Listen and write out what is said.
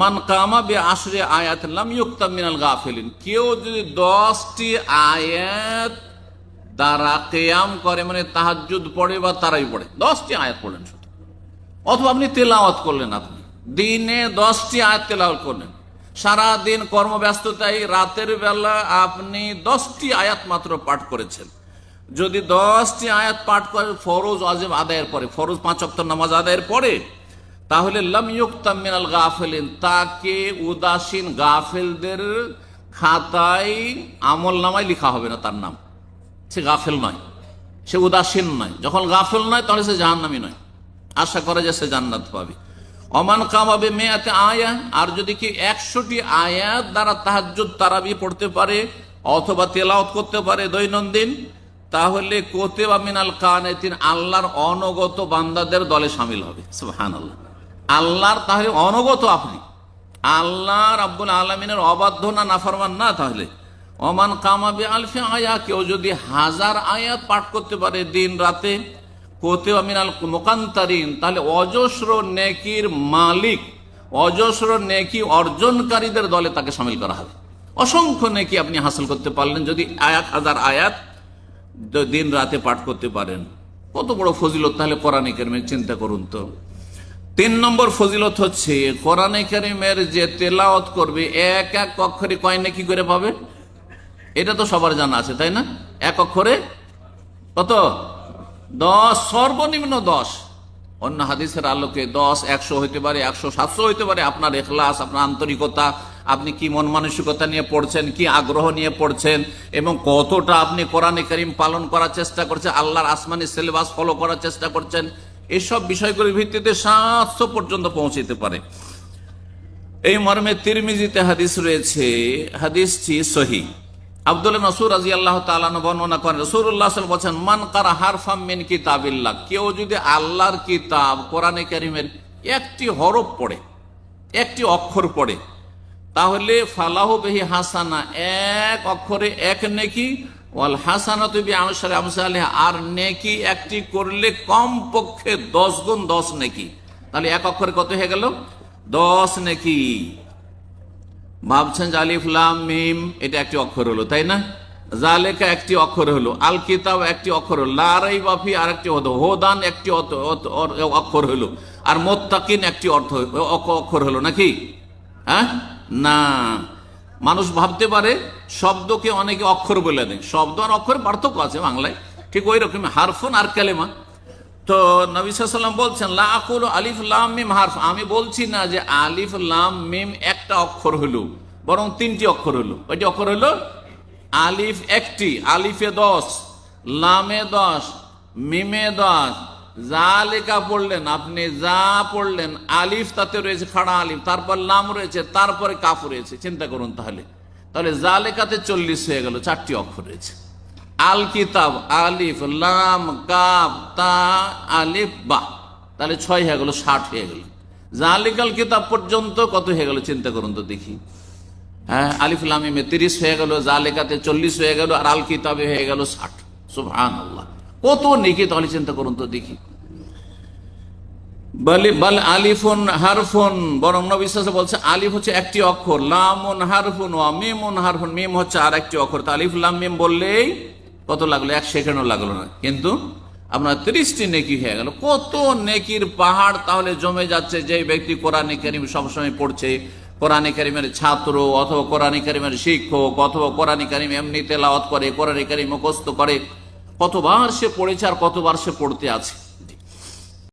মান কামা বে আশরে আয়াত লাম ইউক্তাম মিনাল গাফিলিন। কেউ যদি দশটি আয়াত দ্বারা কেয়াম করে মানে তাহাজ্জুদ পড়ে বা তারাই পড়ে, দশটি আয়াত পড়লেন শুধু। অথবা আপনি তেলাওয়াত করলেন আপনি। দিনে দশটি আয়াত তেলাওয়াত করলেন। সারা দিন কর্মব্যস্ততায় রাতের বেলা আপনি দশটি আয়াত মাত্র পাঠ করেছেন। যদি দশটি আয়াত পাঠ করে ফরজ আজম আদায়ের পরে, ফরজ পাঁচ অক্টর নামাজ আদায়ের পরে তাহলে লাম ইউক্তাম মিনাল গাফেলিন, তাকে উদাসীন গাফেলদের খাতায়, আমল নামায় লেখা হবে না তার নাম। সে গাফেল নয়, সে উদাসীন নয়। যখন গাফেল নয়, তাহলে সে জাহান্নামি নয়। আশা করে যে সে জান্নাত পাবে। অমান কামাবে মেয়াতে আয়া, আর যদি কি একশোটি আয়াত দ্বারা তাহাজ্জুদ, তারাবি পড়তে পারে, অথবা তেলাওত করতে পারে দৈনন্দিন, তাহলে কোতে বা মিনাল কানেতিন, আল্লাহর অনগত বান্দাদের দলে সামিল হবে। সুবহান আল্লাহ আল্লাহর তাহলে অনগত আপনি। আল্লাহ রাব্বুল আলমিনের অবাধ্য না নাফরমান না তাহলে। অমান কামাবে আলফে আয়া, কেউ যদি হাজার আয়াত পাঠ করতে পারে দিন রাতে কোতে মিনাল মোকান্তারিন, তাহলে অজস্র নেকির মালিক, অজস্র নেকি অর্জনকারীদের দলে তাকে সামিল করা হবে। অসংখ্য নেকি আপনি হাসিল করতে পারলেন, যদি আয়াত হাজার আয়াত দিন রাতে পাঠ করতে পারেন। কত বড় ফজিলত, তাহলে কোরআন মেয়ে চিন্তা করুন তো। তিন নম্বর ফজিলত হচ্ছে, কোরআনে কারিমের যে তেলাওয়াত করবে, এক এক অক্ষরে কয় নাকি করে পাবে? এটা তো সবার জানা আছে, তাই না? এক অক্ষরে কত? দশ, সর্বনিম্ন দশ। অন্য হাদিসের আলোকে দশ একশো হইতে পারে, একশো সাতশো হইতে পারে। আপনার এখলাস, আপনার আন্তরিকতা, আপনি কি মন মানসিকতা নিয়ে পড়ছেন, কি আগ্রহ নিয়ে পড়ছেন, এবং কতটা আপনি কোরআনে করিম পালন করার চেষ্টা করছেন, আল্লাহর আসমানি সিলেবাস ফলো করার চেষ্টা করছেন এসব বিষয়গুলির ভিত্তিতে সাতশো পর্যন্ত পৌঁছতে পারে। এই মর্মে তিরমিজিতে হাদিস রয়েছে, হাদিসটি সহি। আব্দুল নসুর আল্লাহ তালান বর্ণনা করেন বলছেন কেউ যদি আল্লাহর কিতাব, কোরআনে কারিমের একটি হরফ পড়ে, একটি অক্ষর পড়ে, তাহলে ফালাহ বেহি হাসানা, এক অক্ষরে এক নেকি ওয়াল হাসানা তুবি আমসালে আমসালে আর নেকি একটি করলে কম পক্ষে দশ গুণ দশ নেকি। তাহলে এক অক্ষরে কত হয়ে গেল? দশ নেকি। ভাবছেন যে আলিফ, লাম, মিম, এটা একটি অক্ষর হলো, তাই না? জালেকা একটি অক্ষর হলো আল কিতাব একটি অক্ষর হলো লারাই বাফি আর একটি হোদান একটি অক্ষর হলো, আর মোত্তাকিন একটি অর্থ অক- অক্ষর হলো নাকি? হ্যাঁ? না। মানুষ ভাবতে পারে শব্দকে অনেকে অক্ষর বলে দেয়। শব্দ আর অক্ষর পার্থক্য আছে বাংলায়। ঠিক ওই রকম হারফুন আর কালেমা। তো নবী সাল্লাম বলছেন, লা আকুল আলিফ লাম মিম হারফ। আমি বলছি না যে আলিফ লাম মিম একটা অক্ষর হলো, বরং তিনটি অক্ষর হলো। ওইটি অক্ষর হলো আলিফ একটি, আলিফে দশ, লামে দশ, মিমে দশ যা লেখা পড়লেন, আপনি যা পড়লেন, আলিফ তাতে রয়েছে, খাড়া আলিফ, তারপর লাম রয়েছে, তারপরে কাফ রয়েছে, চিন্তা করুন তাহলে। তাহলে যা লেখাতে চল্লিশ হয়ে গেল, চারটি অক্ষর রয়েছে। আল কিতাব আলিফ, লাম কাব তা, আলিফ, বা। তাহলে ছয় হয়ে গেল, ষাট হয়ে গেল। জালিকাল কিতাব পর্যন্ত কত হয়ে গেল, চিন্তা করুন তো দেখি। হ্যাঁ আলিফ লামিমে তিরিশ হয়ে গেল, জালেকাতে চল্লিশ হয়ে গেল, আর আল কিতাবে হয়ে গেল ষাট। সুবহান আল্লাহ কত নেকি তাহলে চিন্তা করুন তো দেখি। বলে আলিফুন হারফুন, বরং নবিশ্বাস বলছে, আলিফ হচ্ছে একটি অক্ষর, লামুন হারফুন ও মিমুন হারফুন, মিম হচ্ছে আর একটি অক্ষর আলিফ, লাম, মিম বললেই কত লাগল? এক সেকেন্ডও লাগল না। কিন্তু আপনার তিরিশটি নেকি হয়ে গেল। কত নেকির পাহাড় তাহলে জমে যাচ্ছে যে ব্যক্তি কোরআনে করিম সবসময় পড়ছে। কোরআনে করিমের ছাত্র অথবা কোরআনে করিমের শিক্ষক অথবা কোরআনে করিম এমনি তেলাওয়াত করে, কোরআনে করিম মুখস্থ করে কতবার সে পড়েছে আর কতবার সে পড়তে আছে?